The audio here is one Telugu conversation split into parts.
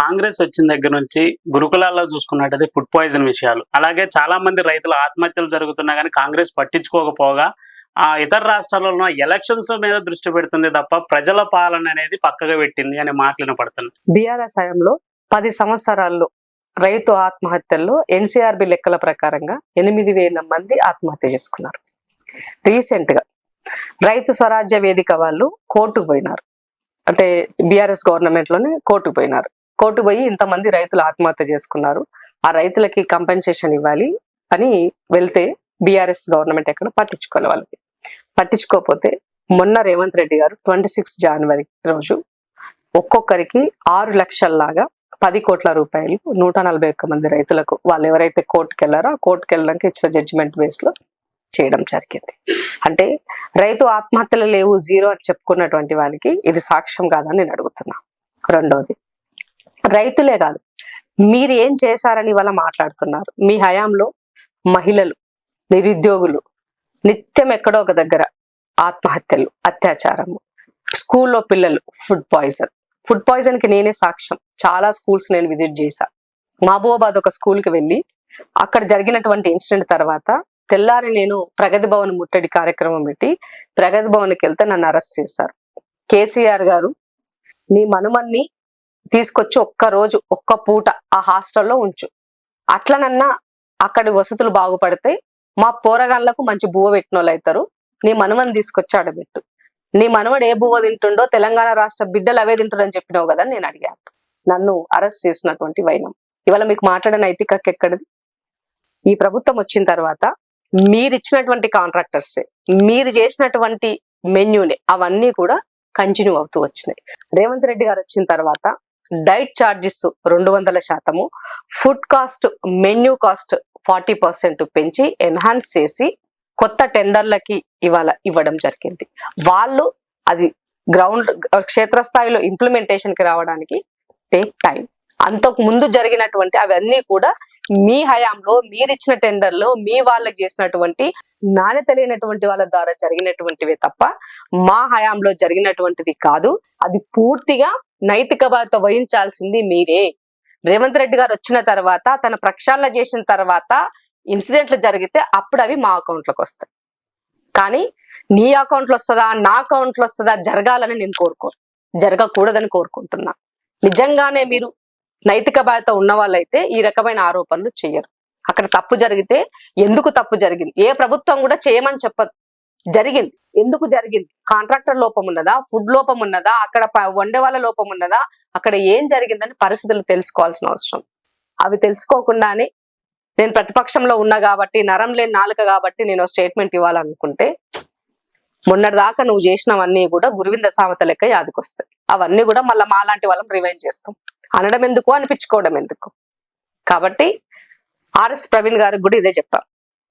కాంగ్రెస్ వచ్చిన దగ్గర నుంచి గురుకులాల్లో చూసుకున్నట్టయితే ఫుడ్ పాయిజన్ విషయాలు. అలాగే చాలా మంది రైతులు ఆత్మహత్యలు జరుగుతున్నా కానీ కాంగ్రెస్ పట్టించుకోకపోగా ఆ ఇతర రాష్ట్రాలలో ఎలక్షన్స్ మీద దృష్టి పెడుతుంది తప్ప ప్రజల పాలన అనేది పక్కగా పెట్టింది అనే మాటలు పడుతుంది బీఆర్ఎస్ హయాంలో పది సంవత్సరాల్లో రైతు ఆత్మహత్యల్లో ఎన్సీఆర్బి లెక్కల ప్రకారంగా ఎనిమిది వేల మంది ఆత్మహత్య చేసుకున్నారు. రీసెంట్గా రైతు స్వరాజ్య వేదిక వాళ్ళు కోర్టుకు పోయినారు. అంటే బీఆర్ఎస్ గవర్నమెంట్లోనే కోర్టుకు పోయినారు. కోర్టు పోయి ఇంతమంది రైతులు ఆత్మహత్య చేసుకున్నారు. ఆ రైతులకి కంపెన్సేషన్ ఇవ్వాలి అని వెళ్తే బీఆర్ఎస్ గవర్నమెంట్ ఎక్కడ పట్టించుకోవాలి వాళ్ళకి. పట్టించుకోకపోతే మొన్న రేవంత్ రెడ్డి గారు ట్వంటీ సిక్స్ జనవరి రోజు ఒక్కొక్కరికి ఆరు లక్షల్లాగా పది కోట్ల రూపాయలు నూట నలభై ఒక్క మంది రైతులకు వాళ్ళు ఎవరైతే కోర్టుకు వెళ్ళారో ఆ కోర్టుకు వెళ్ళడానికి ఇచ్చిన జడ్జిమెంట్ బేస్లో చేయడం జరిగింది. అంటే రైతు ఆత్మహత్యలు లేవు జీరో అని చెప్పుకున్నటువంటి వాళ్ళకి ఇది సాక్ష్యం కాదని నేను అడుగుతున్నా. రెండోది రైతులే కాదు. మీరు ఏం చేశారని వాళ్ళ మాట్లాడుతున్నారు. మీ హయాంలో మహిళలు నిరుద్యోగులు నిత్యం ఎక్కడో ఒక దగ్గర ఆత్మహత్యలు అత్యాచారము. స్కూల్లో పిల్లలు ఫుడ్ పాయిజన్. ఫుడ్ పాయిజన్కి నేనే సాక్ష్యం. చాలా స్కూల్స్ నేను విజిట్ చేశా. మహబూబాబాద్ ఒక స్కూల్కి వెళ్ళి అక్కడ జరిగినటువంటి ఇన్సిడెంట్ తర్వాత తెల్లారి నేను ప్రగతి భవన్ ముట్టడి కార్యక్రమం పెట్టి ప్రగతి భవన్కి వెళ్తే నన్ను అరెస్ట్ చేశారు. కేసీఆర్ గారు నీ మనుమన్ని తీసుకొచ్చి ఒక్క రోజు ఒక్క పూట ఆ హాస్టల్లో ఉంచు. అట్లనన్నా అక్కడి వసతులు బాగుపడితే మా పోరగాళ్ళకు మంచి బువ్వ పెట్టిన వాళ్ళు అవుతారు నీ మనవని తీసుకొచ్చి ఆడబెట్టు. నీ మనవడు ఏ బువ్వ తింటుండో తెలంగాణ రాష్ట్ర బిడ్డలు అవే తింటుండని చెప్పినావు కదా నేను అడిగాను నన్ను అరెస్ట్ చేసినటువంటి వైనం. ఇవాళ మీకు మాట్లాడే నైతిక ఎక్కడిది? ఈ ప్రభుత్వం వచ్చిన తర్వాత మీరు ఇచ్చినటువంటి కాంట్రాక్టర్స్ మీరు చేసినటువంటి మెన్యూని అవన్నీ కూడా కంటిన్యూ అవుతూ వచ్చినాయి. రేవంత్ రెడ్డి గారు వచ్చిన తర్వాత డైట్ ఛార్జెస్ రెండు వందల శాతము food cost menu cost forty percent పెంచి ఎన్హాన్స్ చేసి కొత్త టెండర్లకి ఇవాళ ఇవ్వడం జరిగింది. వాళ్ళు అది గ్రౌండ్ క్షేత్రస్థాయిలో ఇంప్లిమెంటేషన్కి రావడానికి టేక్ టైం అంతకు ముందు జరిగినటువంటి అవన్నీ కూడా మీ హయాంలో మీరిచ్చిన టెండర్లో మీ వాళ్ళకి చేసినటువంటి నాణ్యత లేనటువంటి వాళ్ళ ద్వారా జరిగినటువంటివే తప్ప మా హయాంలో జరిగినటువంటిది కాదు. అది పూర్తిగా నైతిక బాధ్యత వహించాల్సింది మీరే. రేవంత్ రెడ్డి గారు వచ్చిన తర్వాత తన ప్రక్షాళన చేసిన తర్వాత ఇన్సిడెంట్లు జరిగితే అప్పుడు అవి మా అకౌంట్లోకి వస్తాయి. కానీ నీ అకౌంట్లో వస్తుందా నా అకౌంట్లో వస్తుందా జరగాలని నేను కోరుకోను. జరగకూడదని కోరుకుంటున్నా. నిజంగానే మీరు నైతిక బాధ్యత ఉన్న వాళ్ళైతే ఈ రకమైన ఆరోపణలు చేయరు అక్కడ తప్పు జరిగితే ఎందుకు తప్పు జరిగింది? ఏ ప్రభుత్వం కూడా చేయమని చెప్పదు. జరిగింది. ఎందుకు జరిగింది? కాంట్రాక్టర్ లోపం ఉన్నదా? ఫుడ్ లోపం ఉన్నదా? అక్కడ వండే వాళ్ళ లోపం ఉన్నదా? అక్కడ ఏం జరిగిందని పరిస్థితులు తెలుసుకోవాల్సిన అవసరం. అవి తెలుసుకోకుండానే నేను ప్రతిపక్షంలో ఉన్నా కాబట్టి నరం లేని నాలుక కాబట్టి నేను స్టేట్మెంట్ ఇవ్వాలనుకుంటే మొన్నటిదాకా నువ్వు చేసినవన్నీ కూడా గురువింద సామెత లెక్క యాదికొస్తాయి. అవన్నీ కూడా మళ్ళీ మాలాంటి వాళ్ళం రివైన్ చేస్తాం. అనడం ఎందుకు? అనిపించుకోవడం ఎందుకు? కాబట్టి ఆర్ఎస్ ప్రవీణ్ గారికి కూడా ఇదే చెప్పాం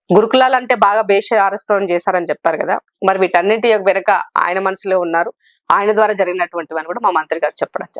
గురుకులాలు అంటే బాగా బేష ఆర్ఎస్ ప్రవీణ్ చేశారని చెప్పారు కదా. మరి వీటన్నింటి వెనక ఆయన మనసులో ఉన్నారు. ఆయన ద్వారా జరిగినటువంటివని కూడా మా మంత్రి గారు చెప్పడం జరిగింది.